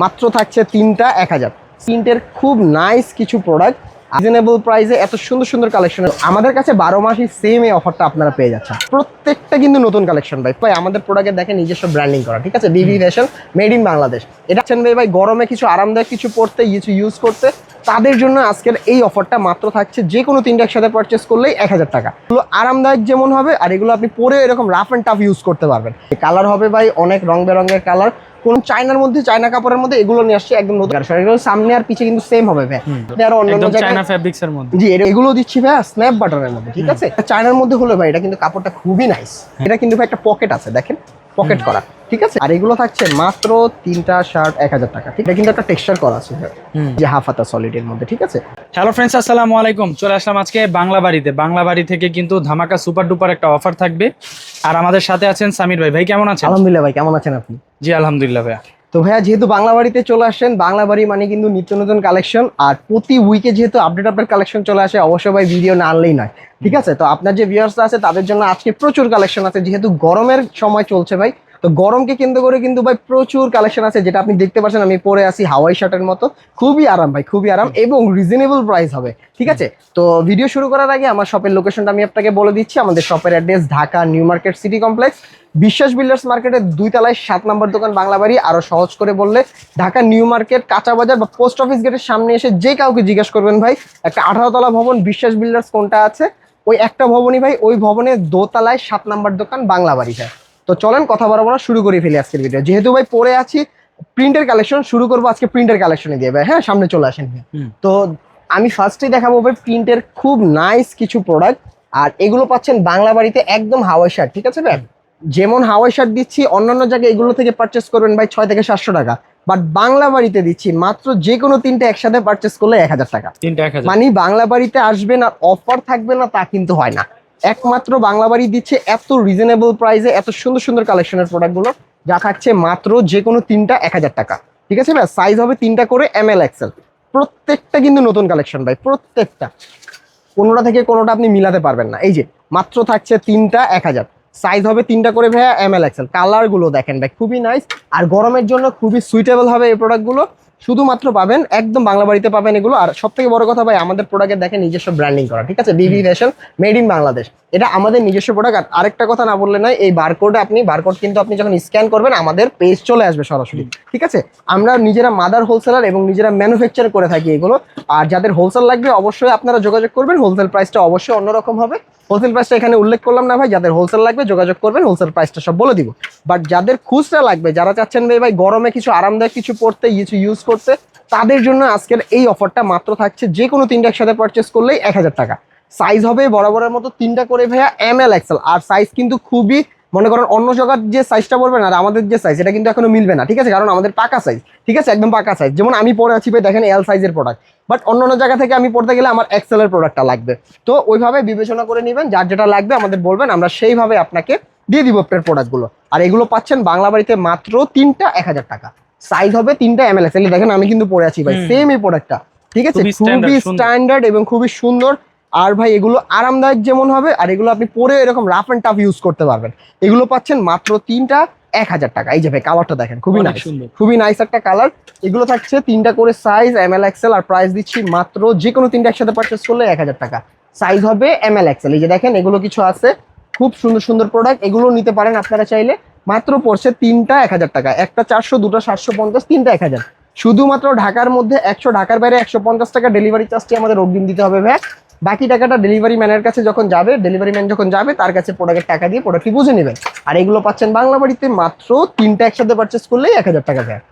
মাত্র থাকছে তিনটা এক হাজার। প্রিন্টের খুব নাইস কিছু প্রোডাক্ট রিজনেবল প্রাইসে এত সুন্দর সুন্দর কালেকশন আমাদের কাছে বারো মাসই সেম এই অফারটা আপনারা পেয়ে যাচ্ছেন। প্রত্যেকটা কিন্তু নতুন কালেকশন ভাই। ভাই আমাদের প্রোডাক্টে দেখেন নিজস্ব ব্র্যান্ডিং করা ঠিক আছে? বিবি ফ্যাশন মেড ইন বাংলাদেশ এটা হচ্ছেন ভাই ভাই গরমে কিছু আরামদায়ক কিছু পড়তে কিছু ইউজ করতে তাদের জন্য আজকের এই অফারটা মাত্র থাকছে যে কোনো তিনটা একসাথে পারচেস করলেই এক হাজার টাকা। এগুলো আরামদায়ক যেমন হবে আর এগুলো আপনি পরে এরকম রাফ অ্যান্ড টাফ ইউজ করতে পারবেন। কালার হবে ভাই অনেক রং বেরঙের কালার কোন চায়নার মধ্যে চায়না কাপড়ের মধ্যে এগুলো নিয়ে আসছে একদম নতুন। এগুলো সামনে আর পিছে কিন্তু সেম হবে ভাই। আরও অন্যান্য চায়না ফ্যাব্রিক্স এর মধ্যে। জি এগুলো দিচ্ছি ভাই স্ন্যাপ বাটনের মধ্যে ঠিক আছে? চায়নার মধ্যে হলো ভাই এটা কিন্তু কাপড়টা খুবই নাইস এটা কিন্তু ভাই একটা পকেট আছে দেখেন? পকেট করা ঠিক আছে? আর এগুলো থাকছে মাত্র তিনটা শার্ট এক হাজার টাকা ঠিক? এটা কিন্তু একটা টেক্সচার করা আছে। যে হাফ হাতা সলিড এর মধ্যে ঠিক আছে? হ্যালো ফ্রেন্ডস আসসালামু আলাইকুম। চলে আসলাম আজকে বাংলা বাড়িতে। বাংলা বাড়ি থেকে কিন্তু ধামাকা সুপার ডুপার একটা অফার থাকবে। আর আমাদের সাথে আছেন সামির ভাই। ভাই কেমন আছেন? আলহামদুলিল্লাহ ভাই কেমন আছেন আপনি? জি আলহামদুলিল্লাহ ভাইয়া। তো ভাইয়া যেহেতু বাংলা বাড়িতে চলে আসেন বাংলা বাড়ি মানে কিন্তু নিত্য নতুন কালেকশন আর প্রতি উইকে যেহেতু আপডেট আপডেট কালেকশন চলে আসে অবশ্যই ভাই ভিডিও না আনলেই নয় ঠিক আছে? তো আপনার যে ভিউয়ার্সরা আছে তাদের জন্য আজকে প্রচুর কালেকশন আছে যেহেতু গরমের সময় চলছে ভাই তো গরমকে কেন্দ্র করে কিন্তু ভাই প্রচুর কালেকশন আছে, যেটা আপনি দেখতে পাচ্ছেন, আমি পরে আছি হাওয়াই শার্টের মতো। খুবই আরাম ভাই, খুবই আরাম এবং রিজনেবল প্রাইস হবে, ঠিক আছে? তো ভিডিও শুরু করার আগে আমার শপের লোকেশনটা আমি আপনাকে বলে দিচ্ছি, আমাদের শপের address Dhaka new market city complex. Biswas builders মার্কেটের দুই তলায় সাত নম্বর দোকান, বাংলা বাড়ি, আরও সহজ করে বললে, ঢাকা নিউ মার্কেট, কাঁচা বাজার বা পোস্ট অফিস গেটের সামনে এসে যে কাউকে জিজ্ঞেস করবেন ভাই, একটা আঠারো তলা ভবন, বিশ্বাস বিল্ডার্স কোনটা আছে? ওই একটা ভবনই ভাই, ওই ভবনের দোতলায় সাত নম্বর দোকান, বাংলা বাড়ি ভাই। তো চলেন কথা বলব না শুরু করে ফেলি আজকের ভিডিও যেহেতু ভাই পরে আছি প্রিন্টের কালেকশন শুরু করব আজকে প্রিন্টের কালেকশনে দিয়ে ভাই হ্যাঁ সামনে চলে আসেন তো আমি ফার্স্টেই দেখাবো ভাই প্রিন্টের খুব নাইস কিছু প্রোডাক্ট আর এগুলো পাচ্ছেন বাংলা বাড়িতে একদম হাওয়াই শার্ট ঠিক আছে ভাই? যেমন হাওয়াই শার্ট দিচ্ছি অন্যান্য জায়গায় এগুলো থেকে পারচেস করবেন ভাই ছয় থেকে সাতশো টাকা। বাট বাংলা বাড়িতে দিচ্ছি মাত্র যে কোনো তিনটে একসাথে পারচেস করলে এক হাজার টাকা। তিনটা মানে বাংলা বাড়িতে আসবেন আর অফার থাকবে না তা কিন্তু হয় না। একমাত্র বাংলা বাড়ি দিচ্ছে এত রিজনেবল প্রাইসে এত সুন্দর সুন্দর কালেকশনের প্রোডাক্টগুলো যা থাকছে মাত্র যে কোনো তিনটা এক হাজার টাকা। ঠিক আছে ভাই? সাইজ হবে তিনটা করে এম এল এক্সেল প্রত্যেকটা কিন্তু নতুন কালেকশন ভাই, প্রত্যেকটা। কোনোটা থেকে কোনোটা আপনি মিলাতে পারবেন না। এই যে, মাত্র থাকছে তিনটা এক হাজার। সাইজ হবে তিনটা করে ভাইয়া এম এল এক্সেল কালারগুলো দেখেন ভাই, খুবই নাইস আর গরমের জন্য খুবই সুইটেবল হবে এই প্রোডাক্টগুলো শুধুমাত্র পাবেন, একদম বাংলা বাড়িতে পাবেন এগুলো। আর সব থেকে বড় কথা ভাই, আমাদের প্রোডাক্টে দেখেন নিজস্ব ব্র্যান্ডিং করা। ঠিক আছে? বিবি ফ্যাশন মেড ইন বাংলাদেশ এটা আমাদের নিজস্ব প্রোডাক্ট আর আরেকটা কথা না বললে নয় এই বারকোডে আপনি বারকোড কিন্তু আপনি যখন স্ক্যান করবেন আমাদের পেজ চলে আসবে সরাসরি। ঠিক আছে? আমরা নিজেরা মাদার হোলসেলার এবং নিজেরা ম্যানুফ্যাকচার করে থাকি এগুলো। আর যাদের হোলসেল লাগবে অবশ্যই আপনারা যোগাযোগ করবেন। হোলসেল প্রাইসটা অবশ্যই অন্যরকম হবে। হোলসেল প্রাইসটা এখানে উল্লেখ করলাম না ভাই যাদের হোলসেল লাগবে যোগাযোগ করবেন হোলসেল প্রাইসটা সব বলে দিব। বাট যাদের খুচরা লাগবে যারা চাচ্ছেন ভাই ভাই গরমে কিছু আরামদায়ক কিছু পড়তে কিছু ইউজ করতে তাদের জন্য আজকের এই অফারটা মাত্র থাকছে। যে কোনো তিনটা একসাথে পারচেস করলেই এক হাজার টাকা। সাইজ হবে বরাবরের মতো তিনটা করে ভাইয়া এম এল এক্সেল আর সাইজ কিন্তু খুবই মনে করেন অন্য জায়গার যে সাইজটা বলবেন আর আমাদের যে সাইজ এটা কিন্তু এখনও মিলবে না ঠিক আছে? কারণ আমাদের পাকা সাইজ ঠিক আছে? একদম পাকা সাইজ যেমন আমি পরে আছি ভাই দেখেন এল সাইজের প্রোডাক্ট বাট অন্য অন্য জায়গা থেকে আমি পড়তে গেলে আমার এক্সেলের প্রোডাক্টটা লাগবে। তো ওইভাবে বিবেচনা করে নেবেন যার যেটা লাগবে আমাদের বলবেন আমরা সেইভাবে আপনাকে দিয়ে দিব আপনার প্রোডাক্টগুলো আর এগুলো পাচ্ছেন বাংলা বাড়িতে মাত্র তিনটা এক হাজার টাকা। সাইজ হবে তিনটা এম এল এক্সেল দেখেন আমি কিন্তু পরে আছি ভাই সেম এই প্রোডাক্টটা ঠিক আছে? খুবই। স্ট্যান্ডার্ড এবং খুবই সুন্দর। আর ভাই এগুলো আরামদায়ক যেমন হবে আর এগুলো আপনি পরে এরকম রাফ অ্যান্ড টাফ ইউজ করতে পারবেন। এগুলো পাচ্ছেন মাত্র তিনটা এক হাজার টাকা। এই যে ভাই কালারটা দেখেন খুবই নাইস খুবই নাইস একটা কালার এগুলো থাকছে তিনটা করে সাইজ এম এল এক্সেল আর প্রাইস দিচ্ছি মাত্র যে কোনো তিনটা একসাথে পারচেস করলে এক হাজার টাকা। সাইজ হবে এম এল এক্সেল এই যে দেখেন এগুলো কিছু আছে। খুব সুন্দর সুন্দর প্রোডাক্ট এগুলো নিতে পারেন আপনারা চাইলে। মাত্র পড়ছে তিনটা এক হাজার টাকা। একটা চারশো দুটো সাতশো পঞ্চাশ তিনটা এক হাজার। শুধুমাত্র ঢাকার মধ্যে একশো ঢাকার বাইরে একশো পঞ্চাশ টাকা ডেলিভারি চার্জটি আমাদের অগ্রিম দিতে হবে ভাই। বাকি টাকাটা ডেলিভারি ম্যানের কাছে যখন যাবে ডেলিভারি ম্যান যখন যাবে তার কাছে প্রোডাক্টের টাকা দিয়ে প্রোডাক্টটি বুঝে নেবেন আর এগুলো পাচ্ছেন বাংলা বাড়িতে মাত্র তিনটা একসাথে পারচেস করলেই এক হাজার টাকা দেয়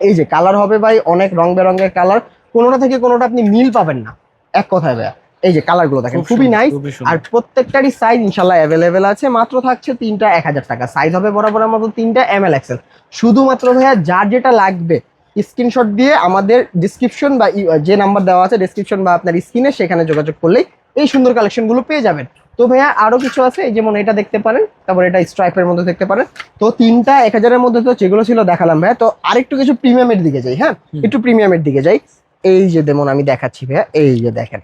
এই যে কালার হবে ভাই অনেক রং বেরঙের কালার কোনোটা থেকে কোনোটা আপনি মিল পাবেন না। এক কথায় ভাইয়া। এই যে কালারগুলো দেখেন খুবই নাইস আর প্রত্যেকটারই সাইজ ইনশাল্লাহ অ্যাভেলেবেল আছে মাত্র থাকছে তিনটা এক হাজার টাকা। সাইজ হবে বরাবরের মতো তিনটা এম এল এক্সেল শুধুমাত্র ভাইয়া যার যেটা লাগবে স্ক্রিনশট দিয়ে আমাদের ডিসক্রিপশন বা যে নাম্বার দেওয়া আছে ডিসক্রিপশন বা আপনার স্ক্রিনে সেখানে যোগাযোগ করলেই এই সুন্দর কালেকশনগুলো পেয়ে যাবেন। তো ভাইয়া আরও কিছু আছে? এই যেমন এটা দেখতে পারেন তারপর এটা স্ট্রাইপের মধ্যে দেখতে পারেন। তো তিনটা এক হাজারের মধ্যে তো যেগুলো ছিল দেখালাম ভাইয়া। তো আরেকটু কিছু প্রিমিয়ামের দিকে যাই হ্যাঁ। একটু প্রিমিয়ামের দিকে যাই। এই যে যেমন আমি দেখাচ্ছি ভাইয়া এই যে দেখেন।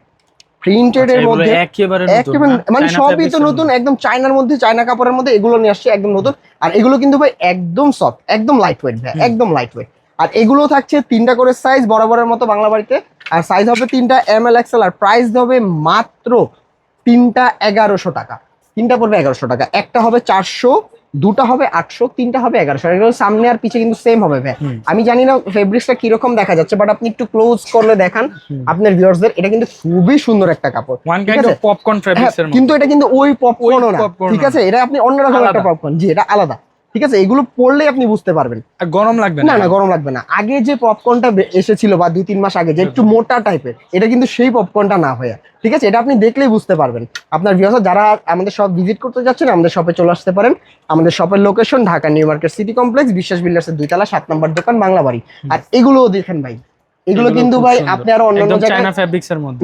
প্রিন্টেড এর আচ্ছা, মধ্যে একেবারে একেবারে মানে সবই তো নতুন একদম চায়নার মধ্যে চায়না কাপড়ের মধ্যে এগুলো নিয়ে আসছে একদম নতুন। আর এগুলো কিন্তু ভাই একদম সফট একদম লাইট ওয়েট ভাই একদম লাইট ওয়েট আর এগুলো থাকছে তিনটা করে সাইজ বরাবরের মতো বাংলা বাড়িতে। আর সাইজ হবে তিনটা এম এল এক্সেল আর প্রাইস হবে মাত্র তিনটা এগারোশো টাকা। তিনটা পড়বে এগারোশো টাকা। একটা হবে চারশো দুটা হবে আটশো তিনটা হবে এগারোশো। এগুলো সামনে আর পিছে কিন্তু সেম হবে ভাই। আমি জানি না ফেব্রিক্সটা কীরকম দেখা যাচ্ছে বাট আপনি একটু ক্লোজ করলে দেখান। আপনার ভিউয়ার্সদের এটা কিন্তু খুবই সুন্দর একটা কাপড়। ঠিক আছে? পপকর্ন হ্যাঁ, কিন্তু এটা কিন্তু ওই পপকর্নও না। ঠিক আছে? এটা আপনি অন্যরকম একটা পপকর্ন জি এটা আলাদা। ঠিক আছে? এগুলো পড়লেই আপনি বুঝতে পারবেন। গরম লাগবে না। না গরম লাগবে না। আগে যে পপকর্নটা এসেছিল বা দুই তিন মাস আগে যে একটু মোটা টাইপের এটা কিন্তু সেই পপকর্নটা না হয়ে। ঠিক আছে? এটা আপনি দেখলেই বুঝতে পারবেন। আপনার ভিউয়ার্স যারা আমাদের সব ভিজিট করতে যাচ্ছেন আমাদের শপে চলে আসতে পারেন। আমাদের শপের location Dhaka new market city complex Biswas বিল্ডার্সের দুইতলা সাত নম্বর দোকান বাংলা বাড়ি আর এগুলোও দেখেন ভাই। এগুলো কিন্তু ভাই আপনি আরও অন্যান্য জায়গায়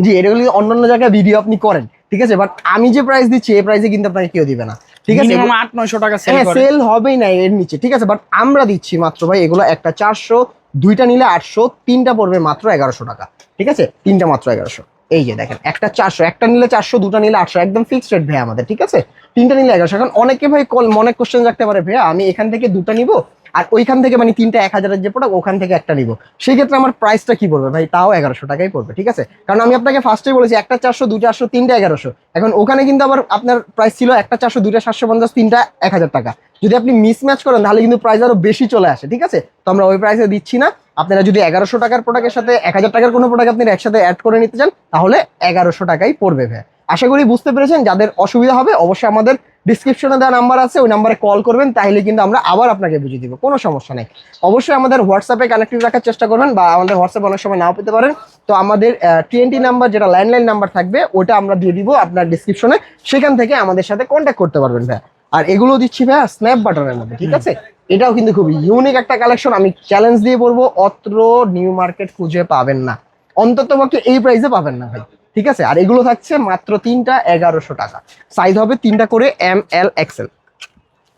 জি এগুলো অন্যান্য জায়গায় ভিডিও আপনি করেন। ঠিক আছে? বাট আমি যে প্রাইস দিচ্ছি এই প্রাইসে কিন্তু আপনাকে কেউ দিবে না। ঠিক আছে? মিনিমাম 8 900 টাকা সেল হ্যাঁ করে। সেল হবেই না এর নিচে ঠিক আছে? বাট আমরা দিচ্ছি মাত্র ভাই এগুলো একটা চারশো দুইটা নিলে আটশো তিনটা পড়বে মাত্র এগারোশো টাকা ঠিক আছে? তিনটা মাত্র এগারোশো। এই যে দেখেন একটা চারশো একটা নিলে চারশো দুটা নিলে আটশো একদম ফিক্সড রেট ভাই আমাদের ঠিক আছে? তিনটা নিলে এগারোশো। এখন অনেকে ভাই কল মনে কোশ্চেন রাখতে পারে ভাইয়া আমি এখান থেকে দুটা নিব? আর ওইখান থেকে মানে তিনটা এক হাজারের যে প্রোডাক্ট ওখান থেকে একটা নিব। সেই ক্ষেত্রে আমার প্রাইসটা কি পড়বে ভাই? তাও এগারোশো টাকাই পড়বে, ঠিক আছে? কারণ আমি আপনাকে ফার্স্টেই বলেছি, একটা চারশো, দুটা চারশো, তিনটা এগারোশো। এখন ওখানে কিন্তু আবার আপনার প্রাইস ছিল একটা চারশো, দুটা সাতশো পঞ্চাশ, তিনটা এক হাজার টাকা। যদি আপনি মিসম্যাচ করেন, তাহলে কিন্তু প্রাইস আরও বেশি চলে আসে, ঠিক আছে? তো আমরা ওই প্রাইসে দিচ্ছি না। আপনারা যদি এগারোশো টাকার প্রোডাক্টের সাথে এক হাজার টাকার কোনো প্রোডাক্ট আপনি একসাথে অ্যাড করে নিতে চান, তাহলে এগারোশো টাকাই পড়বে ভাই আশা করি বুঝতে পেরেছেন, যাদের অসুবিধা হবে, অবশ্যই আমাদের ডিসক্রিপশনে দেওয়া নাম্বার আছে, ওই নাম্বারে কল করবেন, তাহলে কিন্তু আমরা আবার আপনাকে বুঝিয়ে দিব, কোনো সমস্যা নেই। অবশ্যই আমাদের হোয়াটসঅ্যাপে কানেক্টেড রাখার চেষ্টা করবেন বা আমাদের হোয়াটসঅ্যাপ অনেক সময় নাও পেতে পারেন। তো আমাদের টিএনটি নাম্বার যেটা ল্যান্ডলাইন নাম্বার থাকবে, ওটা আমরা দিয়ে দিব আপনার ডিসক্রিপশনে সেখান থেকে আমাদের সাথে কন্ট্যাক্ট করতে পারবেন ভাই আর এগুলো দিচ্ছি ভাইয়া স্ন্যাপ বাটনের মধ্যে, ঠিক আছে? এটাও কিন্তু খুব ইউনিক একটা কালেকশন আমি চ্যালেঞ্জ দিয়ে বলব, অত্র নিউ মার্কেট খুঁজে পাবেন না। অন্তত পক্ষে এই প্রাইসে পাবেন না ভাই ঠিক আছে? আর এগুলো থাকছে মাত্র তিনটা এগারোশো টাকা। সাইজ হবে তিনটা করে এম এল এক্সেল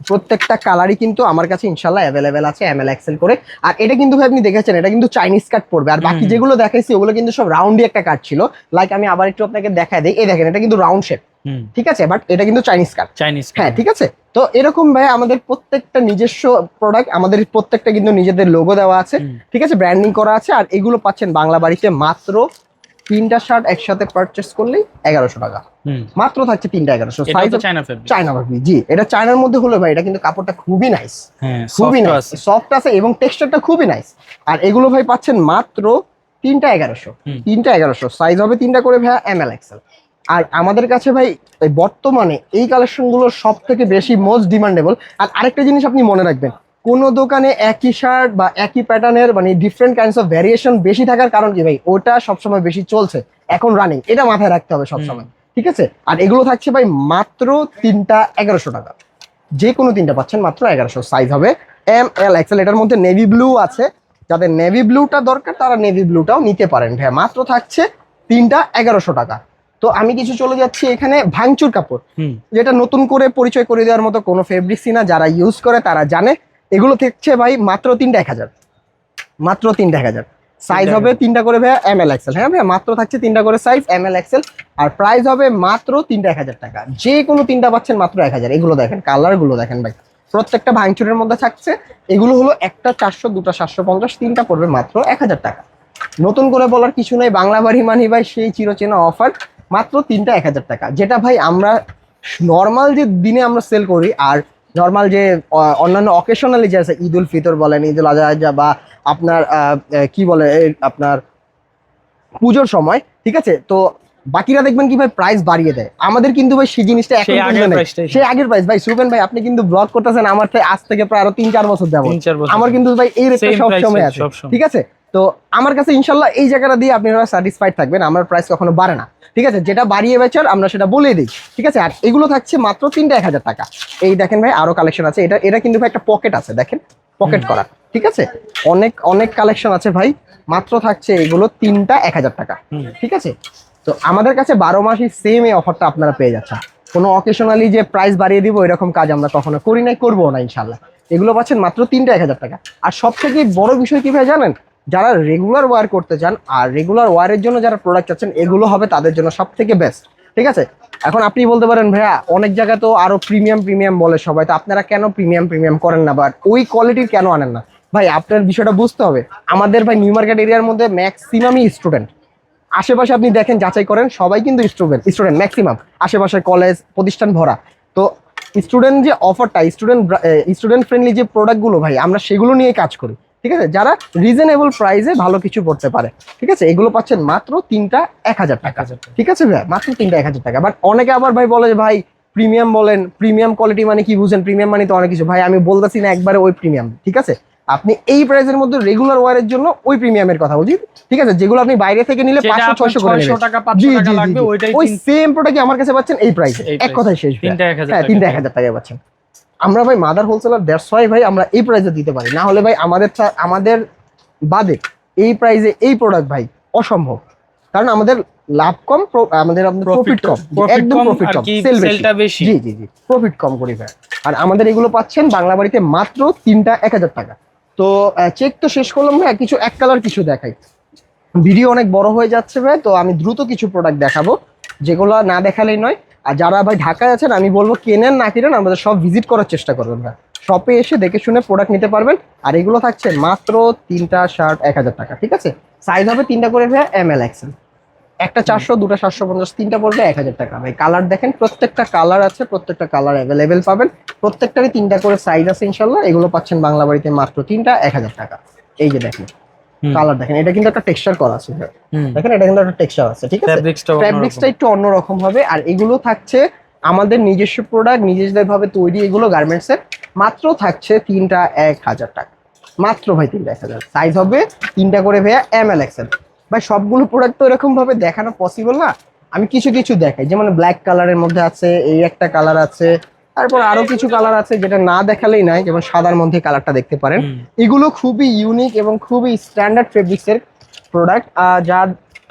প্রত্যেকটা কালারই কিন্তু আমার কাছে ইনশাল্লাহ অ্যাভেলেবেল আছে এম এল এক্সেল করে। আর এটা কিন্তু ভাই আপনি দেখেছেন এটা কিন্তু চাইনিজ কাট পড়বে। আর বাকি যেগুলো দেখাইছি ওগুলো কিন্তু সব রাউন্ডই একটা কাট ছিল। লাইক আমি আবার একটু আপনাকে দেখাই দিই। এই দেখেন এটা কিন্তু রাউন্ড শেপ ঠিক আছে? বাট এটা কিন্তু চাইনিজ কাট চাইনিজ হ্যাঁ ঠিক আছে? তো এরকম ভাই আমাদের প্রত্যেকটা নিজস্ব প্রোডাক্ট আমাদের প্রত্যেকটা কিন্তু নিজেদের লোগো দেওয়া আছে। ঠিক আছে? ব্র্যান্ডিং করা আছে। আর এগুলো পাচ্ছেন বাংলা বাড়িতে মাত্র তিনটা শার্ট একসাথে পারচেস করলেই এগারোশো টাকা। মাত্র থাকছে তিনটা এগারোশো। চায়না ফেব্রিক জি। এটা চায়নার মধ্যে হলো ভাই এটা কিন্তু কাপড়টা খুবই নাইস হ্যাঁ খুবই নাইস সফট আছে এবং টেক্সচারটা খুবই নাইস আর এগুলো ভাই পাচ্ছেন মাত্র তিনটা এগারোশো। তিনটা এগারোশো। সাইজ হবে তিনটা করে ভাই এম এল এক্সেল আর আমাদের কাছে ভাই বর্তমানে এই কালেকশনগুলো সব থেকে বেশি মোস্ট ডিমান্ডেবল আর আরেকটা জিনিস আপনি মনে রাখবেন কোনো দোকানে একই শার্ট বা একই প্যাটার্নের মানে ডিফারেন্ট কাইন্ডস অফ ভ্যারিয়েশন বেশি থাকার কারণ কি ভাই? ওটা সবসময় বেশি চলছে এখন রানিং এটা মাথায় রাখতে হবে সবসময় ঠিক আছে? আর এগুলো থাকছে ভাই মাত্র তিনটা এগারোশো টাকা। যে কোনো তিনটা পাচ্ছেন মাত্র এগারোশো সাইজ হবে এম এল এক্সেল এটার মধ্যে নেভি ব্লু আছে। যাদের নেভি ব্লুটা দরকার তারা নেভি ব্লুটাও নিতে পারেন ভাই মাত্র থাকছে তিনটা এগারোশো টাকা। তো আমি কিছু চলে যাচ্ছি এখানে ভাঙচুর কাপড়। যেটা নতুন করে পরিচয় করে দেওয়ার মতো কোনো ফেব্রিক্সই না যারা ইউজ করে তারা জানে। এগুলো থাকছে ভাই মাত্র তিনটা এক হাজার। মাত্র তিনটা এক হাজার। সাইজ হবে তিনটা করে ভাইয়া এম এল এক্সেল হ্যাঁ ভাইয়া মাত্র থাকছে তিনটা করে সাইজ এম এল এক্সেল আর প্রাইস হবে মাত্র তিনটা এক হাজার টাকা। যে কোনো তিনটা পাচ্ছেন মাত্র এক হাজার। এগুলো দেখেন কালারগুলো দেখেন ভাই। প্রত্যেকটা ভাঙচুরের মধ্যে থাকছে। এগুলো হলো একটা চারশো দুটা সাতশো পঞ্চাশ তিনটা পড়বে মাত্র এক হাজার টাকা। নতুন করে বলার কিছু নাই। বাংলা বাড়ি মানি ভাই সেই চিরচেনা অফার মাত্র তিনটা এক হাজার টাকা। যেটা ভাই আমরা নর্মাল যে দিনে আমরা সেল করি আর নর্মাল যে অন্যান্য অকেশনালি যে আছে ঈদ উল ফিতর বলেন ঈদ উল আজহা বা আপনার কি বলে আপনার পুজোর সময় ঠিক আছে? তো বাকিরা দেখবেন কি ভাই প্রাইস বাড়িয়ে দেয়। আমাদের কিন্তু ভাই সেই জিনিসটা এখন সেই আগের প্রাইস ভাই সুবেন ভাই আপনি কিন্তু ব্লগ করতেছেন আমার থেকে আজ থেকে প্রায় আরও তিন চার বছর বছর আমার কিন্তু ভাই এই রেটটা Same সব সময় আছে ঠিক আছে? তো আমার কাছে ইনশাল্লাহ এই জায়গাটা দিয়ে আপনারা স্যাটিসফাইড থাকবেন আমার প্রাইস কখনো বাড়ে না। ঠিক আছে? যেটা বাড়িয়ে বেচার আমরা সেটা বলে দিই। ঠিক আছে? আর এগুলো থাকছে মাত্র তিনটা এক হাজার টাকা। এই দেখেন ভাই আরও কালেকশন আছে। এটা এটা কিন্তু ভাই একটা পকেট আছে দেখেন? পকেট করা। ঠিক আছে? অনেক অনেক কালেকশন আছে ভাই। মাত্র থাকছে এগুলো তিনটা এক হাজার টাকা। ঠিক আছে? তো আমাদের কাছে বারো মাসই সেম এই অফারটা আপনারা পেয়ে যাচ্ছেন। কোনো অকেশনালি যে প্রাইস বাড়িয়ে দিব এরকম কাজ আমরা কখনো করি নাই করব না ইনশাল্লাহ। এগুলো পাচ্ছেন মাত্র তিনটা এক হাজার টাকা। আর সব থেকে বড় বিষয় কি ভাই জানেন? যারা রেগুলার ওয়ার করতে চান আর রেগুলার ওয়ারের জন্য যারা প্রোডাক্ট চাচ্ছেন, এগুলো হবে তাদের জন্য সব থেকে বেস্ট ঠিক আছে? এখন আপনি বলতে পারেন, ভাইয়া, অনেক জায়গায় তো আরও প্রিমিয়াম প্রিমিয়াম বলে সবাই, তো আপনারা কেন প্রিমিয়াম প্রিমিয়াম করেন না? বাট ওই কোয়ালিটির কেন আনেন না? ভাই, আপনার বিষয়টা বুঝতে হবে। আমাদের ভাই নিউ মার্কেট এরিয়ার মধ্যে ম্যাক্সিমামই স্টুডেন্ট আশেপাশে আপনি দেখেন, যাচাই করেন, সবাই কিন্তু স্টুডেন্ট স্টুডেন্ট ম্যাক্সিমাম আশেপাশে কলেজ প্রতিষ্ঠান ভরা। তো স্টুডেন্ট যে অফারটা স্টুডেন্ট স্টুডেন্ট ফ্রেন্ডলি যে প্রোডাক্টগুলো ভাই, আমরা সেগুলো নিয়ে কাজ করি। ঠিক আছে? যারা রিজনেবল প্রাইসে ভালো কিছু করতে পারে ঠিক আছে? এগুলো পাচ্ছেন মাত্র তিনটা এক হাজার টাকা। 1000 ঠিক আছে ভাই? মাত্র তিনটা এক হাজার টাকা। বাট অনেকে আবার ভাই বলে যে ভাই প্রিমিয়াম বলেন প্রিমিয়াম কোয়ালিটি মানে কি বুঝেন? প্রিমিয়াম মানে তো অনেক কিছু। ভাই আমি বলতেছি না একবারে ওই প্রিমিয়াম ঠিক আছে? আপনি এই প্রাইসের মধ্যে রেগুলার ওয়ারের জন্য ওই প্রিমিয়ামের কথা বলছি ঠিক আছে? যেগুলো আপনি বাইরে থেকে নিলে পাঁচশো ছয়শো করে নেবেন। টাকা জি 500 টাকা জি জি, লাগবে জি। ওইটাই ওই সেম প্রোডাক্ট আমার কাছে পাচ্ছেন? এই প্রাইসে এক কথায় শেষ তিনটা 1000 হ্যাঁ টাকা। তিনটা এক হাজার টাকায় পাচ্ছেন। আমরা ভাই মাদার হোলসেলার ওয়াই ভাই আমরা এই প্রাইসে দিতে পারি। না হলে ভাই আমাদের আমাদের বাদে এই প্রাইসে এই প্রোডাক্ট ভাই অসম্ভব। কারণ আমাদের লাভ কম আমাদের প্রফিট কম। একদম প্রফিট কম কি সেল sell টা বেশি। জি জি জি প্রফিট কম করি ভাই। আর আমাদের এগুলো পাচ্ছেন বাংলা বাড়িতে মাত্র তিনটা এক হাজার টাকা। তো চেক তো শেষ করলাম ভাই কিছু এক কালার কিছু দেখাই। ভিডিও অনেক বড় হয়ে যাচ্ছে ভাই তো আমি দ্রুত কিছু প্রোডাক্ট দেখাবো। যেগুলো না দেখালেই নয় আর যারা ভাই ঢাকায় আছেন, আমি বলব কেনেন না কিনেন, আমাদের সব ভিজিট করার চেষ্টা করবেন ভাই। শপে এসে দেখে শুনে প্রোডাক্ট নিতে পারবেন। আর এগুলো থাকছে মাত্র তিনটা শার্ট এক হাজার টাকা, ঠিক আছে? সাইজ হবে তিনটা করে ভাই এম এল এক্সেল একটা চারশো, দুটা সাতশো, পঞ্চাশ, তিনটা পড়বে এক হাজার টাকা। ভাই কালার দেখেন, প্রত্যেকটা কালার আছে, প্রত্যেকটা কালার অ্যাভেলেবেল পাবেন। প্রত্যেকটারই তিনটা করে সাইজ আছে, ইনশাল্লাহ। এগুলো পাচ্ছেন বাংলা বাড়িতে মাত্র তিনটা, এক হাজার টাকা। এই যে দেখেন। কালার দেখেন এটা কিন্তু একটা টেক্সচার করা আছে দেখেন এটা কিন্তু একটা টেক্সচার আছে ঠিক আছে? ফ্যাব্রিক্সটা একটু অন্যরকম হবে আর এগুলো থাকছে আমাদের নিজস্ব প্রোডাক্ট নিজেদের ভাবে তৈরি এগুলো গার্মেন্টস এর মাত্র থাকছে তিনটা এক হাজার টাকা। মাত্র ভাই তিনটা এক হাজার। সাইজ হবে তিনটা করে ভাইয়া এম এল এক্সেল ভাই সবগুলো প্রোডাক্ট তো এরকম ভাবে দেখানো পসিবল না? আমি কিছু কিছু দেখাই যেমন ব্ল্যাক কালারের মধ্যে আছে এই একটা কালার আছে তারপর আরও কিছু কালার আছে যেটা না দেখালেই নাই যেমন সাদার মধ্যে কালারটা দেখতে পারেন। এগুলো খুবই ইউনিক এবং খুবই স্ট্যান্ডার্ড ফেব্রিক্সের প্রোডাক্ট যা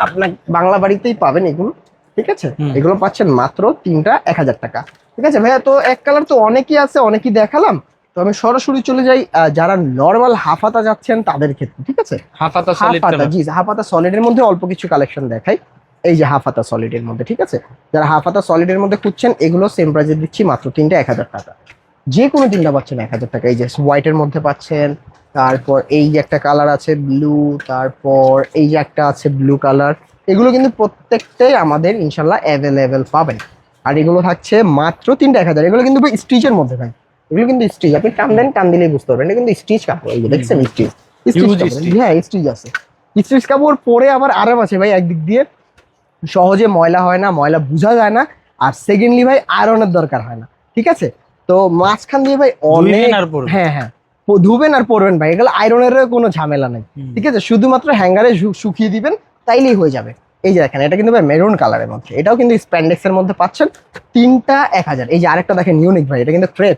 আপনার বাংলা বাড়িতেই পাবেন এগুলো ঠিক আছে? এগুলো পাচ্ছেন মাত্র তিনটা এক হাজার টাকা ঠিক আছে? ভাইয়া তো এক কালার তো অনেকই আছে অনেকই দেখালাম। তো আমি সরাসরি চলে যাই যারা নর্মাল হাফাতা যাচ্ছেন তাদের ক্ষেত্রে ঠিক আছে? হাফাতা হাফাতা জি হাফাতা সলিডের মধ্যে অল্প কিছু কালেকশন দেখাই। এই যে হাফ হাফাতা সলিডের মধ্যে ঠিক আছে? যারা হাফ হাফাতা সলিডের মধ্যে খুঁজছেন এগুলো সেম প্রাইসে দিচ্ছি মাত্র তিনটা এক হাজার টাকা। যে কোনো তিনটা পাচ্ছেন এক হাজার টাকা। এই যে হোয়াইটের মধ্যে পাচ্ছেন তারপর এই যে একটা কালার আছে ব্লু তারপর এই যে একটা আছে ব্লু কালার এগুলো কিন্তু প্রত্যেকটাই আমাদের ইনশাল্লাহ অ্যাভেলেবেল পাবেন। আর এগুলো থাকছে মাত্র তিনটা এক হাজার। এগুলো কিন্তু স্টিচের মধ্যে ভাই। এগুলো কিন্তু স্টিচ আপনি টান দেন টান দিলেই বুঝতে পারবেন। কিন্তু স্টিচ কাপড়। যে দেখছেন স্টিচ স্টিচ হ্যাঁ স্টিচ আছে। স্টিচ কাপড় পরে আবার আরাম আছে ভাই একদিক দিয়ে। সহজে ময়লা হয় না ময়লা বোঝা যায় না। আর সেকেন্ডলি ভাই আয়রনের দরকার হয় না ঠিক আছে? তো মাঝখান দিয়ে ভাই অনেক। হ্যাঁ হ্যাঁ। ধুবেন আর পরবেন ভাই এগুলো আয়রনের কোনো ঝামেলা নেই ঠিক আছে? শুধুমাত্র হ্যাঙ্গারে শুকিয়ে দিবেন তাইলেই হয়ে যাবে। এই যে দেখেন এটা কিন্তু ভাই মেরুন কালারের মধ্যে। এটাও কিন্তু স্প্যান্ডেক্স এর মধ্যে পাচ্ছেন তিনটা এক হাজার। এই যে আরেকটা দেখেন ইউনিক ভাই এটা কিন্তু ক্রেপ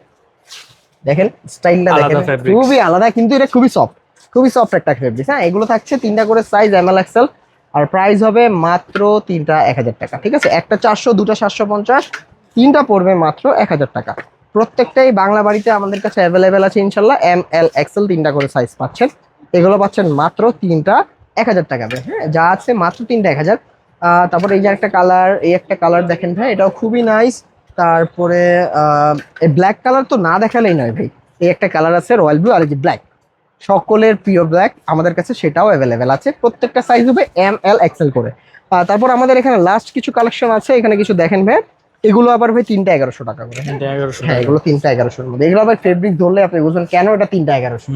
দেখেন স্টাইলটা দেখেন। খুবই আলাদা কিন্তু এটা খুবই সফট খুবই সফট একটা ফেব্রিক হ্যাঁ? এগুলো থাকছে তিনটা করে সাইজ এম এল এক্সেল আর প্রাইস হবে মাত্র তিনটা এক হাজার টাকা ঠিক আছে? একটা চারশো দুটা সাতশো পঞ্চাশ তিনটা পড়বে মাত্র এক হাজার টাকা। প্রত্যেকটাই বাংলা বাড়িতে আমাদের কাছে অ্যাভেলেবেল আছে ইনশাল্লাহ এম এল এক্সেল তিনটা করে সাইজ পাচ্ছেন। এগুলো পাচ্ছেন মাত্র তিনটা এক হাজার টাকা দিয়ে, হ্যাঁ? যা আছে মাত্র তিনটা এক হাজার। তারপরে এই যে একটা কালার এই একটা কালার দেখেন ভাই এটাও খুবই নাইস তারপরে ব্ল্যাক কালার তো না দেখালেই নয় ভাই। এই একটা কালার আছে রয়্যাল ব্লু আর এই যে ব্ল্যাক সকলের প্রিয় ব্ল্যাক আমাদের কাছে সেটাও অ্যাভেলেবেল আছে। প্রত্যেকটা সাইজ হবে এম এল এক্সেল করে। তারপর আমাদের এখানে লাস্ট কিছু কালেকশন আছে এখানে কিছু দেখেন ভাই। এগুলো আবার ভাই তিনটা এগারোশো টাকা করে। হ্যাঁ? এগুলো তিনটা এগারোশোর মধ্যে। এগুলো আবার ফেব্রিক ধরলে আপনি বুঝবেন কেন এটা তিনটা এগারোশো?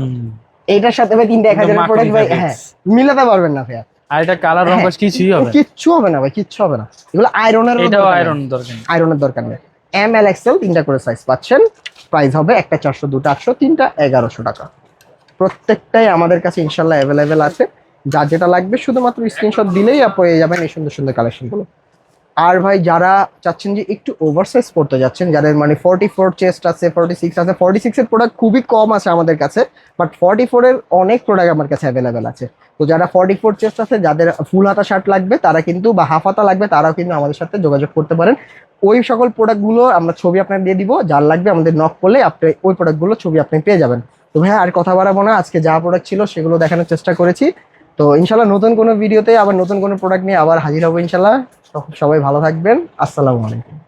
এইটার সাথে ভাই তিনটা এক হাজারের প্রোডাক্ট ভাই হ্যাঁ মিলাতে পারবেন না ভাইয়া। আর এটা কালার রং হ্যাঁ, কিছুই হবে না। কিচ্ছু হবে না ভাই কিচ্ছু হবে না। এগুলো আয়রনের এটাও আয়রন দরকার আয়রনের দরকার নেই। এম এল এক্সেল তিনটা করে সাইজ পাচ্ছেন। প্রাইস হবে একটা চারশো দুটো আটশো তিনটা এগারোশো টাকা। প্রত্যেকটাই আমাদের কাছে ইনশাল্লাহ অ্যাভেলেবেল আছে। যার যেটা লাগবে শুধুমাত্র স্ক্রিনশট দিলেই পেয়ে যাবেন এই সুন্দর সুন্দর কালেকশনগুলো আর ভাই, যারা চাচ্ছেন যে একটু ওভারসাইজ পড়তে যাচ্ছেন, যাদের মানে ফর্টি ফোর চেস্ট আছে ফর্টি সিক্স আছে ফর্টি সিক্সের প্রোডাক্ট খুবই কম আছে আমাদের কাছে বাট ফর্টি ফোরের অনেক প্রোডাক্ট আমার কাছে অ্যাভেলেবেল আছে। তো যারা ফর্টি ফোর চেস্ট আছে, যাদের ফুল হাতা শার্ট লাগবে, তারা কিন্তু বা হাফ হাতা লাগবে, তারাও কিন্তু আমাদের সাথে যোগাযোগ করতে পারেন। ওই সকল প্রোডাক্টগুলো আমরা ছবি আপনাকে দিয়ে দিব, যার লাগবে আমাদের নক করলে আপনি ওই প্রোডাক্টগুলো ছবি আপনি পেয়ে যাবেন। তো ভাই আর কথা বাড়াবো না, আজকে যা প্রোডাক্ট ছিল সেগুলো দেখানোর চেষ্টা করেছি। তো ইনশাল্লাহ নতুন কোনো ভিডিওতে আবার নতুন কোনো প্রোডাক্ট নিয়ে আবার হাজির হব ইনশাল্লাহ। সবাই ভালো থাকবেন। আসসালামু আলাইকুম।